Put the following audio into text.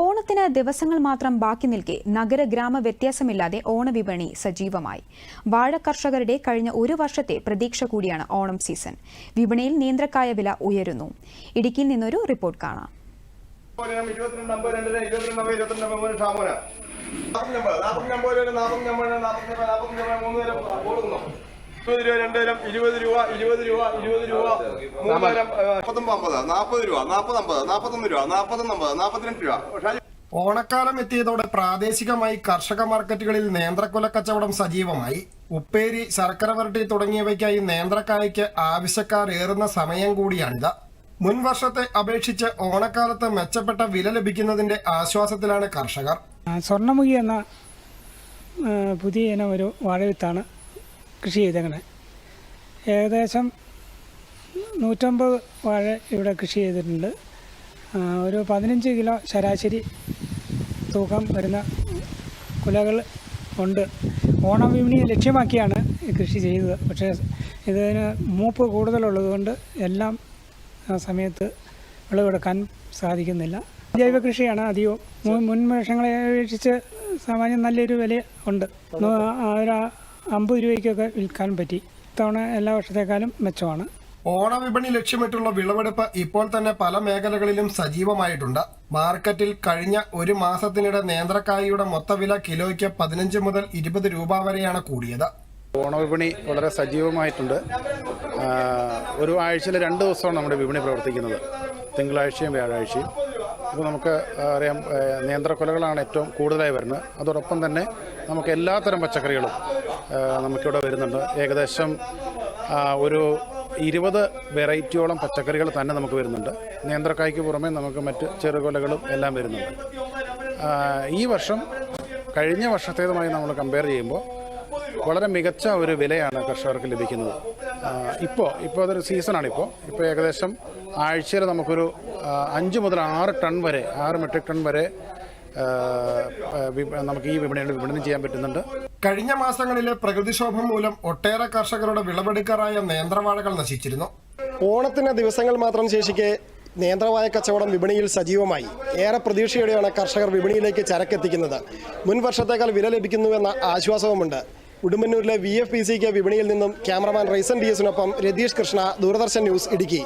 ഓണത്തിന് ദിവസങ്ങൾ മാത്രം ബാക്കി നിൽക്കെ നഗര ഗ്രാമ വ്യത്യാസമില്ലാതെ ഓണവിപണി സജീവമായി. വാഴ കർഷകരുടെ കഴിഞ്ഞ ഒരു വർഷത്തെ പ്രതീക്ഷ കൂടിയാണ് ഓണം സീസൺ. വിപണിയിൽ നിയന്ത്രക്കായ വില ഉയരുന്നു. ഇടുക്കിയിൽ നിന്നൊരു റിപ്പോർട്ട് കാണാം. ഇരുപത്തിരണ്ട് നമ്പർ ഇരുപത്തിരണ്ട് നമ്പർ നാൽപ്പത്തി അമ്പത് നാൽപ്പത്തി അമ്പത് മൂന്ന് നേരം കൊടുക്കുന്നു ഇരുപത് രൂപ രണ്ട് തരം ഇരുപത് രൂപ ഇരുപത് രൂപ ഇരുപത് രൂപ. മൂന്ന് തരം മുപ്പത്തൊമ്പത് അമ്പത് നാൽപ്പത് രൂപ നാൽപ്പത് അമ്പത് നാൽപ്പത്തൊന്ന് രൂപ നാൽപ്പത്തിരണ്ട് രൂപ. ഓണക്കാലം എത്തിയതോടെ പ്രാദേശികമായി കർഷക മാർക്കറ്റുകളിൽ നേന്ത്രക്കൊല കച്ചവടം സജീവമായി. ഉപ്പേരി ശർക്കര വരട്ടി തുടങ്ങിയവയ്ക്കായി നേന്ത്രക്കായ്ക്ക് ആവശ്യക്കാർ ഏറുന്ന സമയം കൂടിയാണിത്. മുൻ വർഷത്തെ അപേക്ഷിച്ച് ഓണക്കാലത്ത് മെച്ചപ്പെട്ട വില ലഭിക്കുന്നതിന്റെ ആശ്വാസത്തിലാണ് കർഷകർ. സ്വർണമുഖി എന്ന പുതിയ ഇനം ഒരു വാഴവിത്താണ്. കൃഷി ചെയ്തങ്ങനെ ഏകദേശം നൂറ്റമ്പത് വാഴ ഇവിടെ കൃഷി ചെയ്തിട്ടുണ്ട്. ഒരു പതിനഞ്ച് കിലോ ശരാശരി തൂക്കം വരുന്ന കുലകൾ ഉണ്ട്. ഓണം വിപണി ലക്ഷ്യമാക്കിയാണ് കൃഷി ചെയ്തത്. പക്ഷേ ഇതിന് മൂപ്പ് കൂടുതലുള്ളതുകൊണ്ട് എല്ലാം ആ സമയത്ത് വിളവെടുക്കാൻ സാധിക്കുന്നില്ല. ജൈവ കൃഷിയാണ് അധികവും. മുൻ മുൻവേഷങ്ങളെ അപേക്ഷിച്ച് സാമാന്യം നല്ലൊരു വില ഉണ്ട്. ഒരു അമ്പത് രൂപയ്ക്കൊക്കെ വിൽക്കാൻ പറ്റി. ഇത്തവണ എല്ലാ വർഷത്തേക്കാളും മെച്ചമാണ്. ഓണവിപണി ലക്ഷ്യമിട്ടുള്ള വിളവെടുപ്പ് ഇപ്പോൾ തന്നെ പല മേഖലകളിലും സജീവമായിട്ടുണ്ട്. മാർക്കറ്റിൽ കഴിഞ്ഞ ഒരു മാസത്തിനിടെ നേന്ത്രക്കായയുടെ മൊത്തവില കിലോയ്ക്ക് പതിനഞ്ച് മുതൽ ഇരുപത് രൂപ വരെയാണ് കൂടിയത്. ഓണവിപണി വളരെ സജീവമായിട്ടുണ്ട്. ഒരു ആഴ്ചയിൽ രണ്ട് ദിവസമാണ് നമ്മുടെ വിപണി പ്രവർത്തിക്കുന്നത്. തിങ്കളാഴ്ചയും വ്യാഴാഴ്ചയും. ഇപ്പോൾ നമുക്ക് അറിയാം നിയന്ത്രക്കൊലകളാണ് ഏറ്റവും കൂടുതലായി വരുന്നത്. അതോടൊപ്പം തന്നെ നമുക്ക് എല്ലാത്തരം പച്ചക്കറികളും നമുക്കിവിടെ വരുന്നുണ്ട്. ഏകദേശം ഒരു ഇരുപത് വെറൈറ്റിയോളം പച്ചക്കറികൾ തന്നെ നമുക്ക് വരുന്നുണ്ട്. നിയന്ത്രക്കായ്ക്ക് പുറമെ നമുക്ക് മറ്റ് ചെറുകൊലകളും എല്ലാം വരുന്നുണ്ട്. ഈ വർഷം കഴിഞ്ഞ വർഷത്തേതുമായി നമ്മൾ കമ്പയർ ചെയ്യുമ്പോൾ വളരെ മികച്ച ഒരു വിലയാണ് കർഷകർക്ക് ലഭിക്കുന്നത്. ഇപ്പോൾ ഇപ്പോൾ അതൊരു സീസണാണിപ്പോൾ ഇപ്പോൾ ഏകദേശം ആഴ്ചയിൽ നമുക്കൊരു അഞ്ച് മുതൽ ആറ് ടൺ വരെ ആറ് മെട്രിക് ടൺ വരെ നമുക്ക് ഈ വിപണിയിൽ വിപണനം ചെയ്യാൻ പറ്റുന്നുണ്ട്. കഴിഞ്ഞ മാസങ്ങളിലെ പ്രകൃതിക്ഷോഭം മൂലം ഒട്ടേറെ കർഷകരുടെ വിളവെടുക്കാറായ നേന്ത്രവാഴകൾ നശിച്ചിരുന്നു. ഓണത്തിന് ദിവസങ്ങൾ മാത്രം ശേഷിക്കെ നേന്ത്രവായ കച്ചവടം വിപണിയിൽ സജീവമായി. ഏറെ പ്രതീക്ഷയോടെയാണ് കർഷകർ വിപണിയിലേക്ക് ചരക്കെത്തിക്കുന്നത്. മുൻ വർഷത്തേക്കാൾ വില ലഭിക്കുന്നുവെന്ന ആശ്വാസവുമുണ്ട്. ഉടുമ്പന്നൂരിലെ വി എഫ് പി സിക്ക് വിപണിയിൽ നിന്നും ക്യാമറമാൻ റൈസൻ ഡി എസിനൊപ്പം രതീഷ് കൃഷ്ണ ദൂരദർശൻ ന്യൂസ് ഇടുക്കി.